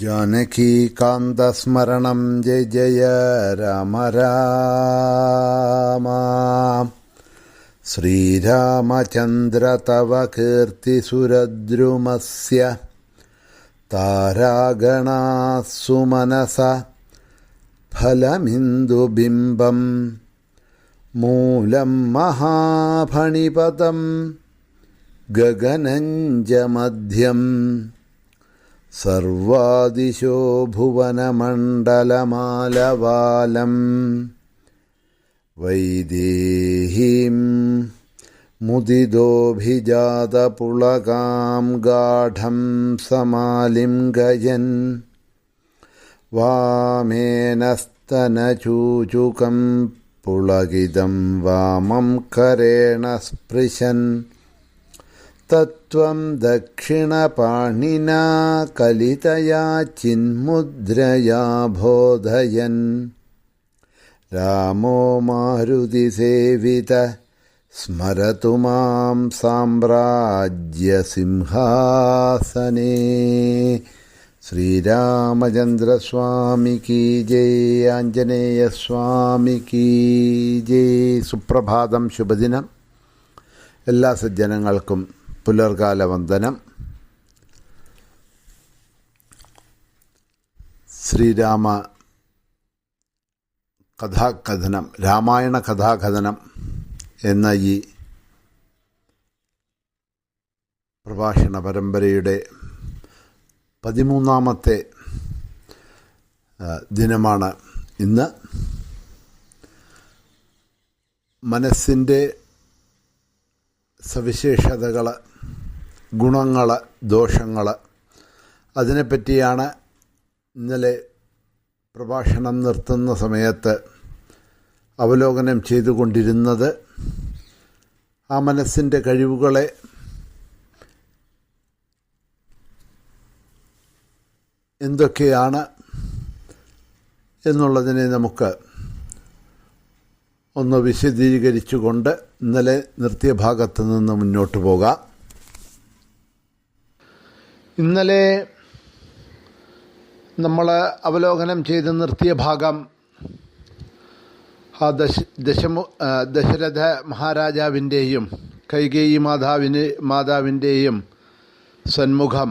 जानकीकान्तस्मरणं जय जय राम राम श्रीरामचन्द्र तव कीर्तिसुरद्रुमस्य तारागणाः सुमनस फलमिन्दुबिम्बम् मूलं महाफणिपतं गगनञ्जमध्यम् സർവാദിശോ ഭുവനമണ്ഡലമാലവാലം വൈദേഹീം മുദിതോഭിജാതപുളകാം ഗാഠം സമാലിംഗയൻ വാമേനസ്തനചൂചുകം പുളകിതം വാമം കരേണ സ്പൃശൻ തത് तत्त्वं दक्षिणपाणिना कलितया चिन्मुद्रया बोधयन् रामो मारुतिसेवित स्मरतु मां साम्राज्यसिंहासने ശ്രീരാമചന്ദ്രസ്വാമിക്ക് ജയ് ആഞ്ജനേയസ്വാമിക്ക് ജയ് സുപ്രഭാതം ശുഭദിനം എല്ലാ സജ്ജനങ്ങൾക്കും പുലർകാല വന്ദനം ശ്രീരാമ കഥാകഥനം രാമായണ കഥാകഥനം എന്ന ഈ പ്രഭാഷണ പരമ്പരയുടെ പതിമൂന്നാമത്തെ ദിനമാണ് ഇന്ന്. മനസ്സിന്റെ സവിശേഷതകൾ ഗുണങ്ങൾ ദോഷങ്ങൾ അതിനെപ്പറ്റിയാണ് ഇന്നലെ പ്രഭാഷണം നിർത്തുന്ന സമയത്ത് അവലോകനം ചെയ്തുകൊണ്ടിരുന്നത്. ആ മനസ്സിന്റെ കഴിവുകളെ എന്തൊക്കെയാണ് എന്നുള്ളതിനെ നമുക്ക് ഒന്ന് വിശദീകരിച്ചുകൊണ്ട് ഇന്നലെ നിർത്തിയ ഭാഗത്ത് നിന്ന് മുന്നോട്ട് പോകാം. ഇന്നലെ നമ്മൾ അവലോകനം ചെയ്ത് നിർത്തിയ ഭാഗം ആ ദശ ദശമു ദശരഥ മഹാരാജാവിന്റെയും കൈകേയി മാതാവിന് മാതാവിന്റെയും സന്മുഖം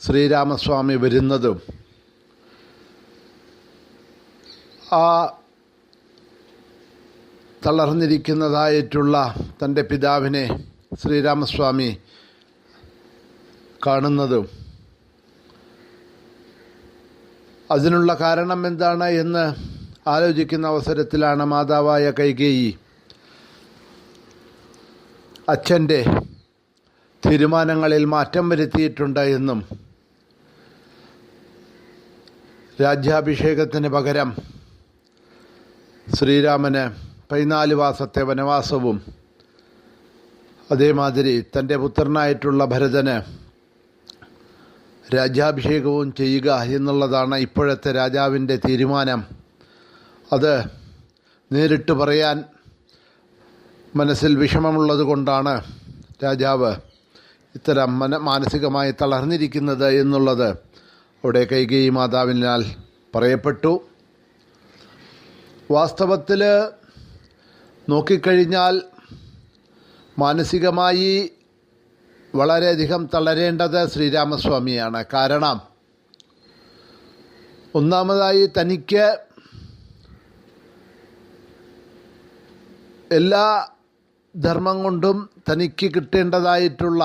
ശ്രീരാമസ്വാമി വരുന്നതും ആ തളർന്നിരിക്കുന്നതായിട്ടുള്ള തന്റെ പിതാവിനെ ശ്രീരാമസ്വാമി കാണുന്നതും. അതിനുള്ള കാരണം എന്താണ് എന്ന് ആലോചിക്കുന്ന അവസരത്തിലാണ് മാതാവായ കൈകേയി അച്ഛന്റെ തീരുമാനങ്ങളിൽ മാറ്റം വരുത്തിയിട്ടുണ്ട് എന്നും രാജ്യാഭിഷേകത്തിന് പകരം ശ്രീരാമന് പതിനാല് മാസത്തെ വനവാസവും അതേമാതിരി തന്റെ പുത്രനായിട്ടുള്ള ഭരതന് രാജ്യാഭിഷേകവും ചെയ്യുക എന്നുള്ളതാണ് ഇപ്പോഴത്തെ രാജാവിന്റെ തീരുമാനം. അത് നേരിട്ട് പറയാൻ മനസ്സിൽ വിഷമമുള്ളത് കൊണ്ടാണ് രാജാവ് ഇത്തരം മന മാനസികമായി തളർന്നിരിക്കുന്നത് എന്നുള്ളത് അവിടെ കൈകേയി മാതാവിനാൽ പറയപ്പെട്ടു. വാസ്തവത്തിൽ നോക്കിക്കഴിഞ്ഞാൽ മാനസികമായി വളരെയധികം തളരേണ്ടത് ശ്രീരാമസ്വാമിയാണ്. കാരണം ഒന്നാമതായി തനിക്ക് എല്ലാ ധർമ്മം കൊണ്ടും തനിക്ക് കിട്ടേണ്ടതായിട്ടുള്ള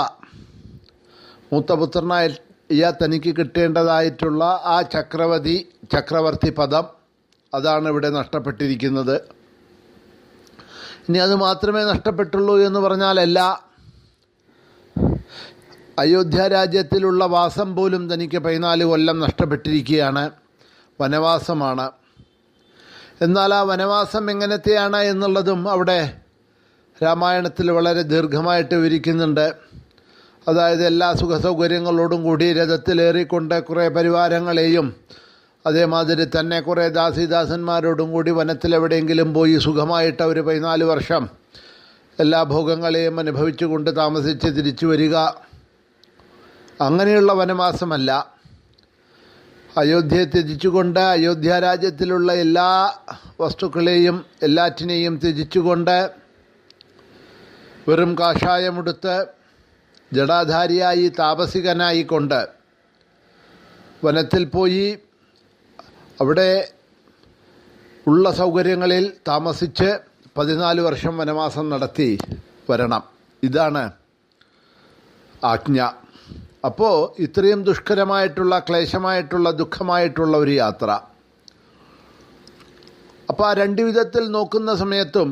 മൂത്തപുത്രനായ തനിക്ക് കിട്ടേണ്ടതായിട്ടുള്ള ആ ചക്രവർത്തി ചക്രവർത്തി പദം അതാണ് ഇവിടെ നഷ്ടപ്പെട്ടിരിക്കുന്നത്. ഇനി അത് മാത്രമേ നഷ്ടപ്പെട്ടുള്ളൂ എന്ന് പറഞ്ഞാലല്ല അയോധ്യ രാജ്യത്തിലുള്ള വാസം പോലും തനിക്ക് പതിനാല് കൊല്ലം നഷ്ടപ്പെട്ടിരിക്കുകയാണ്. വനവാസമാണ്. എന്നാൽ ആ വനവാസം എങ്ങനത്തെയാണ് എന്നുള്ളതും അവിടെ രാമായണത്തിൽ വളരെ ദീർഘമായിട്ട് വിവരിക്കുന്നുണ്ട്. അതായത് എല്ലാ സുഖസൗകര്യങ്ങളോടും കൂടി രഥത്തിലേറിക്കൊണ്ട് കുറേ പരിവാരങ്ങളെയും അതേമാതിരി തന്നെ കുറേ ദാസിദാസന്മാരോടും കൂടി വനത്തിലെവിടെയെങ്കിലും പോയി സുഖമായിട്ട് അവർ പതിനാല് വർഷം എല്ലാ ഭോഗങ്ങളെയും അനുഭവിച്ചുകൊണ്ട് താമസിച്ച് തിരിച്ചു വരിക. അങ്ങനെയുള്ള വനവാസമല്ല. അയോധ്യയെ ത്യജിച്ചുകൊണ്ട് അയോധ്യ രാജ്യത്തിലുള്ള എല്ലാ വസ്തുക്കളെയും എല്ലാറ്റിനെയും ത്യജിച്ചുകൊണ്ട് വെറും കാഷായമെടുത്ത് ജടാധാരിയായി താപസികനായിക്കൊണ്ട് വനത്തിൽ പോയി അവിടെ ഉള്ള സൗകര്യങ്ങളിൽ താമസിച്ച് പതിനാല് വർഷം വനവാസം നടത്തി വരണം. ഇതാണ് ആജ്ഞ. അപ്പോൾ ഇത്രയും ദുഷ്കരമായിട്ടുള്ള ക്ലേശമായിട്ടുള്ള ദുഃഖമായിട്ടുള്ള ഒരു യാത്ര. അപ്പോൾ ആ രണ്ട് വിധത്തിൽ നോക്കുന്ന സമയത്തും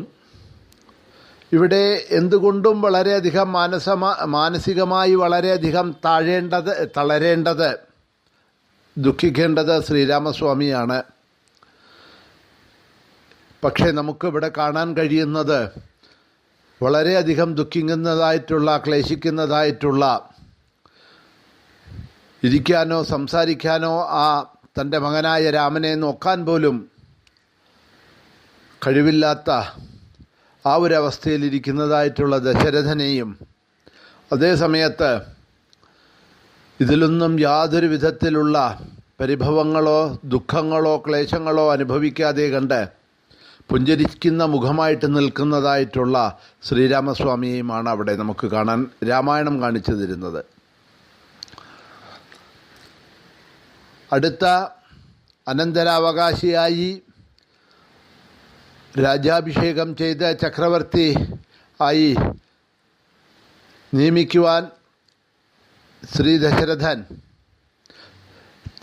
ഇവിടെ എന്തുകൊണ്ടും വളരെയധികം മാനസമാ മാനസികമായി വളരെയധികം താഴേണ്ടത് തളരേണ്ടത് ദുഃഖിക്കേണ്ടത് ശ്രീരാമസ്വാമിയാണ്. പക്ഷേ നമുക്കിവിടെ കാണാൻ കഴിയുന്നത് വളരെയധികം ദുഃഖിക്കുന്നതായിട്ടുള്ള ക്ലേശിക്കുന്നതായിട്ടുള്ള ഇരിക്കാനോ സംസാരിക്കാനോ ആ തന്റെ മകനായ രാമനെ നോക്കാൻ പോലും കഴിവില്ലാത്ത ആ ഒരു അവസ്ഥയിലിരിക്കുന്നതായിട്ടുള്ള ദശരഥനെയും അതേ സമയത്ത് ഇതിലൊന്നും യാതൊരു വിധത്തിലുള്ള പരിഭവങ്ങളോ ദുഃഖങ്ങളോ ക്ലേശങ്ങളോ അനുഭവിക്കാതെ കണ്ട് പുഞ്ചരിക്കുന്ന മുഖമായിട്ട് നിൽക്കുന്നതായിട്ടുള്ള ശ്രീരാമസ്വാമിയെയുമാണ് അവിടെ നമുക്ക് കാണാൻ രാമായണം കാണിച്ചു തരുന്നത്. അടുത്ത അനന്തരാവകാശിയായി രാജ്യാഭിഷേകം ചെയ്ത ചക്രവർത്തി ആയി നിയമിക്കുവാൻ ശ്രീ ദശരഥൻ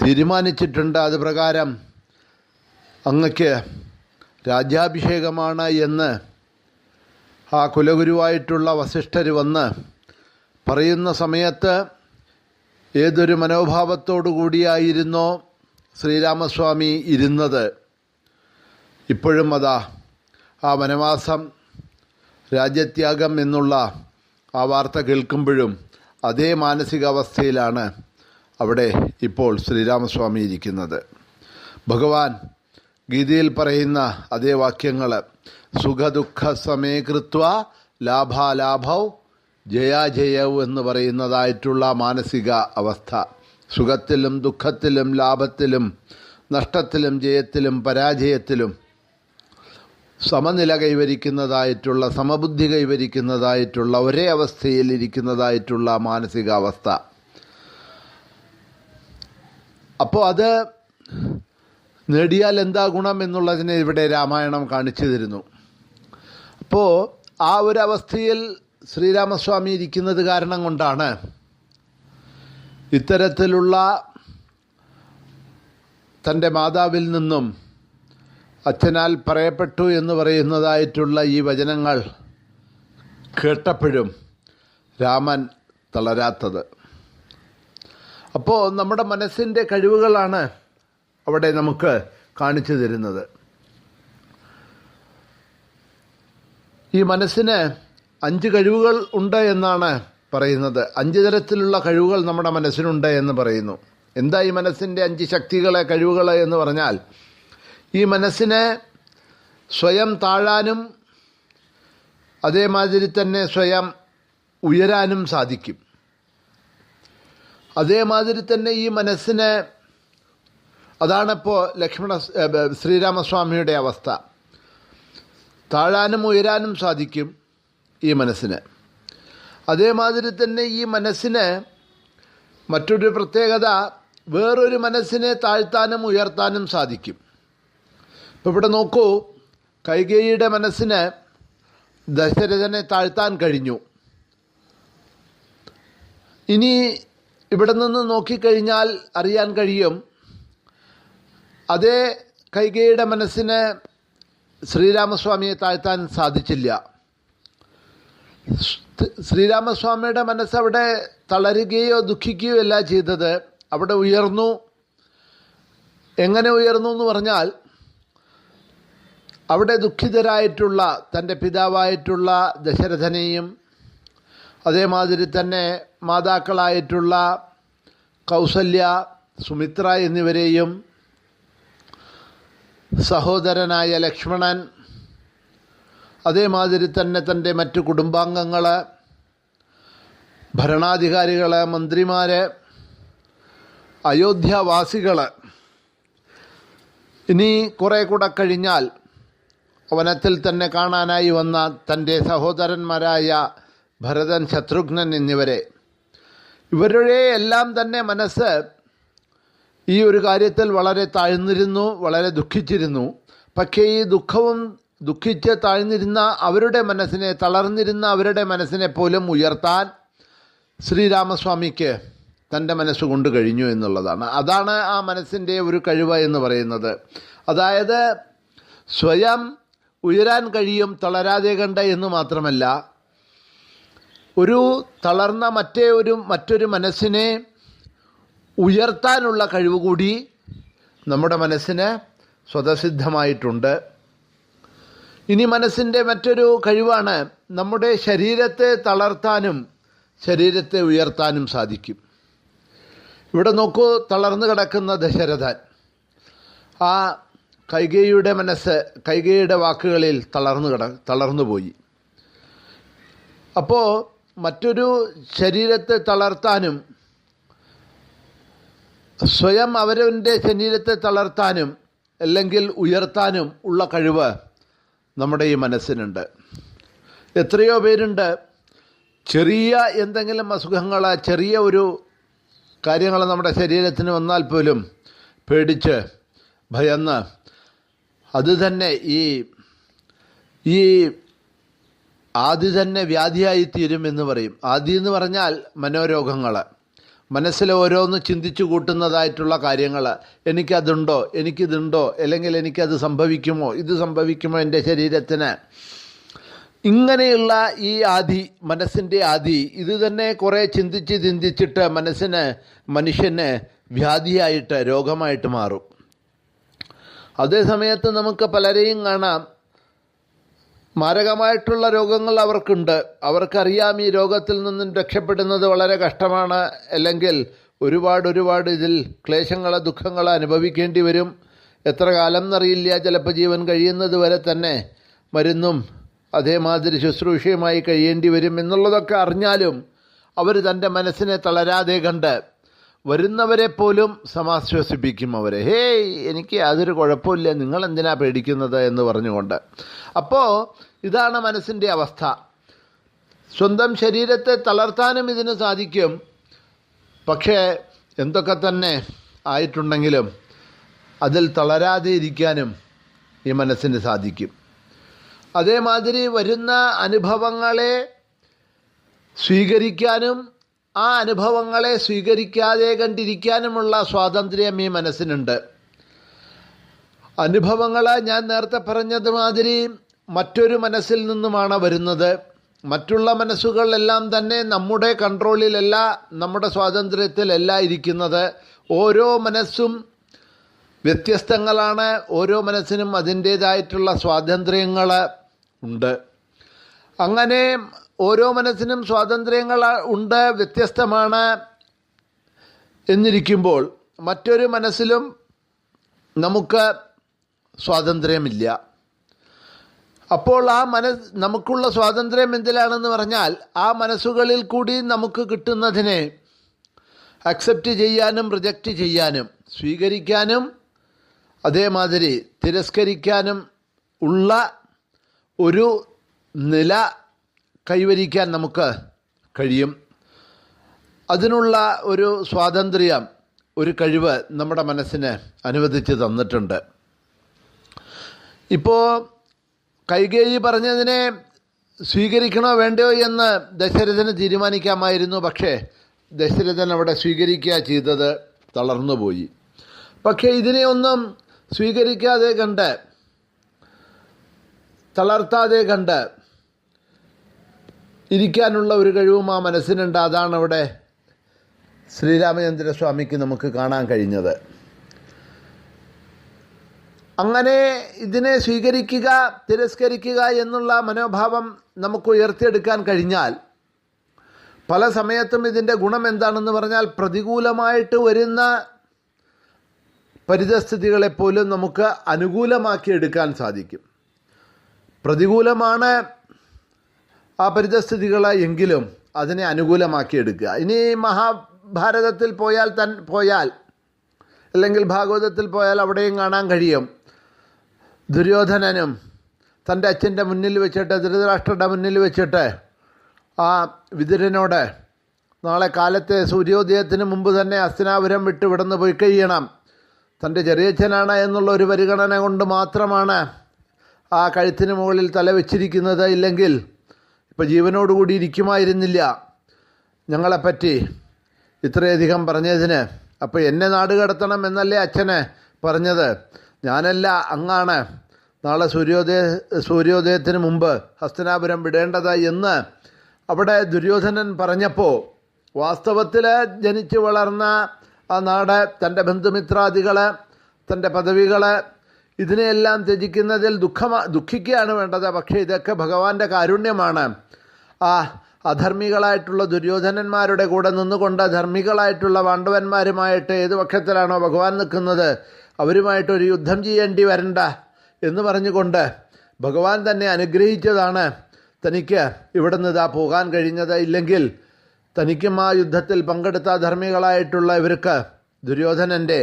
തീരുമാനിച്ചിട്ടുണ്ട്. അത് പ്രകാരം അങ്ങക്ക് രാജ്യാഭിഷേകമാണ് എന്ന് ആ കുലഗുരുവായിട്ടുള്ള വസിഷ്ഠർ വന്ന് പറയുന്ന സമയത്ത് ഏതൊരു മനോഭാവത്തോടു കൂടിയായിരുന്നോ ശ്രീരാമസ്വാമി ഇരുന്നത്? ഇപ്പോഴും അതാ ആ വനവാസം രാജ്യത്യാഗം എന്നുള്ള ആ വാർത്ത കേൾക്കുമ്പോഴും അതേ മാനസികാവസ്ഥയിലാണ് അവിടെ ഇപ്പോൾ ശ്രീരാമസ്വാമി ഇരിക്കുന്നത്. ഭഗവാൻ ഗീതയിൽ പറയുന്ന അതേ വാക്യങ്ങൾ സുഖദുഃഖ സമേകൃത്വ ലാഭാലാഭൗ ജയാജയവ് എന്ന് പറയുന്നതായിട്ടുള്ള മാനസിക അവസ്ഥ. സുഖത്തിലും ദുഃഖത്തിലും ലാഭത്തിലും നഷ്ടത്തിലും ജയത്തിലും പരാജയത്തിലും സമനില കൈവരിക്കുന്നതായിട്ടുള്ള സമബുദ്ധി കൈവരിക്കുന്നതായിട്ടുള്ള ഒരേ അവസ്ഥയിൽ ഇരിക്കുന്നതായിട്ടുള്ള മാനസികാവസ്ഥ അപ്പോൾ അത് നേടിയാൽ എന്താ ഗുണം എന്നുള്ളതിനെ ഇവിടെ രാമായണം കാണിച്ചു തരുന്നു. അപ്പോൾ ആ ഒരു അവസ്ഥയിൽ ശ്രീരാമസ്വാമി ഇരിക്കുന്നത് കാരണം കൊണ്ടാണ് ഇത്തരത്തിലുള്ള തന്റെ മാതാവിൽ നിന്നും അച്ഛനാൽ പറയപ്പെട്ടു എന്ന് പറയുന്നതായിട്ടുള്ള ഈ വചനങ്ങൾ കേട്ടപ്പോഴും രാമൻ തളരാത്തത്. അപ്പോൾ നമ്മുടെ മനസ്സിന്റെ കഴിവുകളാണ് അവിടെ നമുക്ക് കാണിച്ചു തരുന്നത്. ഈ മനസ്സിന് അഞ്ച് കഴിവുകൾ ഉണ്ട് എന്നാണ് പറയുന്നത്. അഞ്ച് തരത്തിലുള്ള കഴിവുകൾ നമ്മുടെ മനസ്സിനുണ്ട് എന്ന് പറയുന്നു. എന്താ ഈ മനസ്സിന്റെ അഞ്ച് ശക്തികളെ കഴിവുകളെ എന്ന് പറഞ്ഞാൽ ഈ മനസ്സിനെ സ്വയം താഴാനും അതേമാതിരി തന്നെ സ്വയം ഉയരാനും സാധിക്കും. അതേമാതിരി തന്നെ ഈ മനസ്സിനെ അതാണിപ്പോൾ ലക്ഷ്മണ ശ്രീരാമസ്വാമിയുടെ അവസ്ഥ. താഴാനും ഉയരാനും സാധിക്കും. ഈ മനസ്സിന്. അതേമാതിരി തന്നെ ഈ മനസ്സിന് മറ്റൊരു പ്രത്യേകത വേറൊരു മനസ്സിനെ താഴ്ത്താനും ഉയർത്താനും സാധിക്കും. ഇപ്പോൾ ഇവിടെ നോക്കൂ കൈകേയിയുടെ മനസ്സിന് ദശരഥനെ താഴ്ത്താൻ കഴിഞ്ഞു. ഇനി ഇവിടെ നിന്ന് നോക്കിക്കഴിഞ്ഞാൽ അറിയാൻ കഴിയും അതേ കൈകേയിയുടെ മനസ്സിന് ശ്രീരാമസ്വാമിയെ താഴ്ത്താൻ സാധിച്ചില്ല. ശ്രീരാമസ്വാമിയുടെ മനസ്സവിടെ തളരുകയോ ദുഃഖിക്കുകയോ അല്ല ചെയ്തത്. അവിടെ ഉയർന്നു. എങ്ങനെ ഉയർന്നു എന്ന് പറഞ്ഞാൽ അവിടെ ദുഃഖിതരായിട്ടുള്ള തന്റെ പിതാവായിട്ടുള്ള ദശരഥനെയും അതേമാതിരി തന്നെ മാതാക്കളായിട്ടുള്ള കൗസല്യ സുമിത്ര എന്നിവരെയും സഹോദരനായ ലക്ഷ്മണൻ അതേമാതിരി തന്നെ തന്റെ മറ്റു കുടുംബാംഗങ്ങളെ ഭരണാധികാരികളെ മന്ത്രിമാരെ അയോധ്യാവാസികൾ ഇനി കുറേ കൂടെ കഴിഞ്ഞാൽ വനത്തിൽ തന്നെ കാണാനായി വന്ന തന്റെ സഹോദരന്മാരായ ഭരതൻ ശത്രുഘ്നൻ എന്നിവരെ. ഇവരുടെ എല്ലാം തന്നെ മനസ്സ് ഈ ഒരു കാര്യത്തിൽ വളരെ താഴ്ന്നിരുന്നു വളരെ ദുഃഖിച്ചിരുന്നു. പക്ഷേ ഈ ദുഃഖവും ദുഃഖിച്ച് താഴ്ന്നിരുന്ന അവരുടെ മനസ്സിനെ തളർന്നിരുന്ന അവരുടെ മനസ്സിനെ പോലും ഉയർത്താൻ ശ്രീരാമസ്വാമിക്ക് തന്റെ മനസ്സുകൊണ്ട് കഴിഞ്ഞു എന്നുള്ളതാണ്. അതാണ് ആ മനസ്സിന്റെ ഒരു കഴിവ് എന്ന് പറയുന്നത്. അതായത് സ്വയം ഉയരാൻ കഴിയും തളരാതെ കണ്ട എന്ന് മാത്രമല്ല ഒരു തളർന്ന മറ്റേ ഒരു മറ്റൊരു മനസ്സിനെ ഉയർത്താനുള്ള കഴിവ് കൂടി നമ്മുടെ മനസ്സിന് സ്വതസിദ്ധമായിട്ടുണ്ട്. ഇനി മനസ്സിന്റെ മറ്റൊരു കഴിവാണ് നമ്മുടെ ശരീരത്തെ തളർത്താനും ശരീരത്തെ ഉയർത്താനും സാധിക്കും. ഇവിടെ നോക്കൂ തളർന്നു കിടക്കുന്ന ദശരഥൻ. ആ കൈകയുടെ മനസ്സ് കൈകയുടെ വാക്കുകളിൽ തളർന്നു കിട തളർന്നുപോയി അപ്പോൾ മറ്റൊരു ശരീരത്തെ തളർത്താനും സ്വയം അവരവന്റെ ശരീരത്തെ തളർത്താനും അല്ലെങ്കിൽ ഉയർത്താനും ഉള്ള കഴിവ് നമ്മുടെ ഈ മനസ്സിനുണ്ട്. എത്രയോ പേരുണ്ട്. ചെറിയ എന്തെങ്കിലും അസുഖങ്ങൾ ചെറിയ ഒരു കാര്യങ്ങൾ നമ്മുടെ ശരീരത്തിന് വന്നാൽ പോലും പേടിച്ച് ഭയന്ന്. അത് തന്നെ ഈ ഈ ആദ്യ തന്നെ വ്യാധിയായി തീരും എന്ന് പറയും. ആദ്യം എന്ന് പറഞ്ഞാൽ മനോരോഗങ്ങൾ മനസ്സിൽ ഓരോന്ന് ചിന്തിച്ചു കൂട്ടുന്നതായിട്ടുള്ള കാര്യങ്ങൾ എനിക്കതുണ്ടോ? എനിക്കിതുണ്ടോ? അല്ലെങ്കിൽ എനിക്കത് സംഭവിക്കുമോ? ഇത് സംഭവിക്കുമോ എന്റെ ശരീരത്തിന്? ഇങ്ങനെയുള്ള ഈ ആദി മനസ്സിന്റെ ആദി ഇത് തന്നെ കുറേ ചിന്തിച്ച് ചിന്തിച്ചിട്ട് മനസ്സിന് മനുഷ്യന് വ്യാധിയായിട്ട് രോഗമായിട്ട് മാറും. അതേ സമയത്ത് നമുക്ക് പലരെയും കാണാം. മാരകമായിട്ടുള്ള രോഗങ്ങൾ അവർക്കുണ്ട്. അവർക്കറിയാം ഈ രോഗത്തിൽ നിന്നും രക്ഷപ്പെടുന്നത് വളരെ കഷ്ടമാണ്. അല്ലെങ്കിൽ ഒരുപാട് ഒരുപാട് ഇതിൽ ക്ലേശങ്ങൾ ദുഃഖങ്ങൾ അനുഭവിക്കേണ്ടി വരും. എത്ര കാലം എന്നറിയില്ല. ചിലപ്പോൾ ജീവൻ കഴിയുന്നത് വരെ തന്നെ മരുന്നും അതേമാതിരി ശുശ്രൂഷയുമായി കഴിയേണ്ടി വരും എന്നുള്ളതൊക്കെ അറിഞ്ഞാലും അവർ തന്റെ മനസ്സിനെ തളരാതെ കണ്ട് വരുന്നവരെ പോലും സമാശ്വസിപ്പിക്കും അവരെ. ഹേയ് എനിക്ക് യാതൊരു കുഴപ്പമില്ല നിങ്ങൾ എന്തിനാ പേടിക്കുന്നത് എന്ന് പറഞ്ഞുകൊണ്ട്. അപ്പോൾ ഇതാണ് മനസ്സിന്റെ അവസ്ഥ. സ്വന്തം ശരീരത്തെ തളർത്താനും ഇതിന് സാധിക്കും. പക്ഷേ എന്തൊക്കെ തന്നെ ആയിട്ടുണ്ടെങ്കിലും അതിൽ തളരാതെ ഇരിക്കാനും ഈ മനസ്സിന് സാധിക്കും. അതേമാതിരി വരുന്ന അനുഭവങ്ങളെ സ്വീകരിക്കാനും ആ അനുഭവങ്ങളെ സ്വീകരിക്കാതെ കണ്ടിരിക്കാനുമുള്ള സ്വാതന്ത്ര്യം ഈ മനസ്സിനുണ്ട്. അനുഭവങ്ങൾ ഞാൻ നേരത്തെ പറഞ്ഞതുമാതിരി മറ്റൊരു മനസ്സിൽ നിന്നുമാണ് വരുന്നത്. മറ്റുള്ള മനസ്സുകളെല്ലാം തന്നെ നമ്മുടെ കൺട്രോളിലല്ല നമ്മുടെ സ്വാതന്ത്ര്യത്തിലല്ല ഇരിക്കുന്നത്. ഓരോ മനസ്സും വ്യത്യസ്തങ്ങളാണ്. ഓരോ മനസ്സിനും അതിന്റേതായിട്ടുള്ള സ്വാതന്ത്ര്യങ്ങൾ ഉണ്ട്. അങ്ങനെ ഓരോ മനസ്സിനും സ്വാതന്ത്ര്യങ്ങൾ ഉണ്ട് വ്യത്യസ്തമാണ് എന്നിരിക്കുമ്പോൾ മറ്റൊരു മനസ്സിലും നമുക്ക് സ്വാതന്ത്ര്യമില്ല. അപ്പോൾ ആ മനസ് നമുക്കുള്ള സ്വാതന്ത്ര്യം എന്തിലാണെന്ന് പറഞ്ഞാൽ ആ മനസ്സുകളിൽ കൂടി നമുക്ക് കിട്ടുന്നതിനെ അക്സെപ്റ്റ് ചെയ്യാനും റിജക്റ്റ് ചെയ്യാനും സ്വീകരിക്കാനും അതേമാതിരി തിരസ്കരിക്കാനും ഉള്ള ഒരു നില കൈവരിക്കാൻ നമുക്ക് കഴിയും. അതിനുള്ള ഒരു സ്വാതന്ത്ര്യം ഒരു കഴിവ് നമ്മുടെ മനസ്സിന് അനുവദിച്ച് തന്നിട്ടുണ്ട്. ഇപ്പോൾ കൈകേയി പറഞ്ഞതിനെ സ്വീകരിക്കണോ വേണ്ടയോ എന്ന് ദശരഥന് തീരുമാനിക്കാമായിരുന്നു. പക്ഷേ ദശരഥൻ അവിടെ സ്വീകരിക്കുക ചെയ്തത് തളർന്നുപോയി. പക്ഷേ ഇതിനെ ഒന്നും സ്വീകരിക്കാതെ കണ്ട് തളർത്താതെ കണ്ട് ഇരിക്കാനുള്ള ഒരു കഴിവും ആ മനസ്സിനുണ്ട്. അതാണ് അവിടെ ശ്രീരാമചന്ദ്ര സ്വാമിക്ക് നമുക്ക് കാണാൻ കഴിഞ്ഞത്. അങ്ങനെ ഇതിനെ സ്വീകരിക്കുക തിരസ്കരിക്കുക എന്നുള്ള മനോഭാവം നമുക്ക് ഉയർത്തിയെടുക്കാൻ കഴിഞ്ഞാൽ പല സമയത്തും ഇതിന്റെ ഗുണം എന്താണെന്ന് പറഞ്ഞാൽ പ്രതികൂലമായിട്ട് വരുന്ന പരിതസ്ഥിതികളെപ്പോലും നമുക്ക് അനുകൂലമാക്കി എടുക്കാൻ സാധിക്കും. പ്രതികൂലമാണ് ആ പരിതസ്ഥിതികൾ എങ്കിലും അതിനെ അനുകൂലമാക്കിയെടുക്കുക. ഇനി മഹാഭാരതത്തിൽ പോയാൽ തൻ പോയാൽ അല്ലെങ്കിൽ ഭാഗവതത്തിൽ പോയാൽ അവിടെയും കാണാൻ കഴിയും. ദുര്യോധനനും തന്റെ അച്ഛന്റെ മുന്നിൽ വെച്ചിട്ട് ധൃതരാഷ്ട്രയുടെ മുന്നിൽ വെച്ചിട്ട് ആ വിതുരനോട് നാളെ കാലത്തെ സൂര്യോദയത്തിന് മുമ്പ് തന്നെ അസ്തിനാപുരം വിട്ട് ഇവിടുന്ന് പോയി കഴിയണം. തന്റെ ചെറിയച്ഛനാണ് എന്നുള്ള ഒരു പരിഗണന കൊണ്ട് മാത്രമാണ് ആ കഴുത്തിന് മുകളിൽ തല വെച്ചിരിക്കുന്നത്. ഇല്ലെങ്കിൽ ഇപ്പോൾ ജീവനോടുകൂടി ഇരിക്കുമായിരുന്നില്ല. ഞങ്ങളെപ്പറ്റി ഇത്രയധികം പറഞ്ഞതിന്. അപ്പോൾ എന്നെ നാട് കടത്തണം എന്നല്ലേ അച്ഛന് പറഞ്ഞത്. ഞാനല്ല അങ്ങാണ്. നാളെ സൂര്യോദയ സൂര്യോദയത്തിന് മുമ്പ് ഹസ്തനാപുരം വിടേണ്ടത് എന്ന് അവിടെ ദുര്യോധനൻ പറഞ്ഞപ്പോൾ വാസ്തവത്തിൽ ജനിച്ചു വളർന്ന ആ നാട് തന്റെ ബന്ധുമിത്രാദികൾ തന്റെ പദവികൾ ഇതിനെയെല്ലാം ത്യജിക്കുന്നതിൽ ദുഃഖമാ ദുഃഖിക്കുകയാണ് വേണ്ടത്. പക്ഷേ ഇതൊക്കെ ഭഗവാന്റെ കാരുണ്യമാണ്. ആ അധർമ്മികളായിട്ടുള്ള ദുര്യോധനന്മാരുടെ കൂടെ നിന്നുകൊണ്ട് ധർമ്മികളായിട്ടുള്ള പാണ്ഡവന്മാരുമായിട്ട് ഏത് പക്ഷത്തിലാണോ ഭഗവാൻ നിൽക്കുന്നത് അവരുമായിട്ടൊരു യുദ്ധം ചെയ്യേണ്ടി വരണ്ട എന്ന് പറഞ്ഞുകൊണ്ട് ഭഗവാൻ തന്നെ അനുഗ്രഹിച്ചതാണ് തനിക്ക് ഇവിടെ നിന്ന് ഇതാ പോകാൻ കഴിഞ്ഞത്. ഇല്ലെങ്കിൽ തനിക്കും ആ യുദ്ധത്തിൽ പങ്കെടുത്ത ധർമ്മികളായിട്ടുള്ള ഇവർക്ക് ദുര്യോധനന്റെ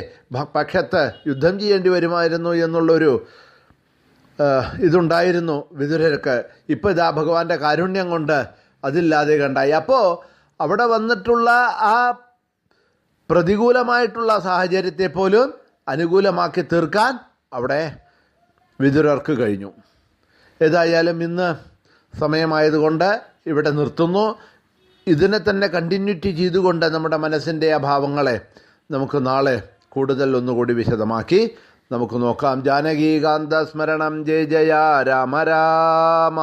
പക്ഷത്ത് യുദ്ധം ചെയ്യേണ്ടി വരുമായിരുന്നു എന്നുള്ളൊരു ഇതുണ്ടായിരുന്നു വിതുരർക്ക് ഇപ്പോൾ ഇതാ ഭഗവാന്റെ കാരുണ്യം കൊണ്ട് അതില്ലാതെ കണ്ടായി. അപ്പോൾ അവിടെ വന്നിട്ടുള്ള ആ പ്രതികൂലമായിട്ടുള്ള സാഹചര്യത്തെ പോലും അനുകൂലമാക്കി തീർക്കാൻ അവിടെ വിതുരർക്ക് കഴിഞ്ഞു. ഏതായാലും ഇന്ന് സമയമായതുകൊണ്ട് ഇവിടെ നിർത്തുന്നു. ഇതിനെ തന്നെ കണ്ടിന്യൂറ്റി ചെയ്തുകൊണ്ട് നമ്മുടെ മനസ്സിന്റെ അഭാവങ്ങളെ നമുക്ക് നാളെ കൂടുതൽ ഒന്നുകൂടി വിശദമാക്കി. നമുക്ക് നോക്കാം. ജാനകീകാന്ത സ്മരണം. ജയ ജയ. രാമ രാമ.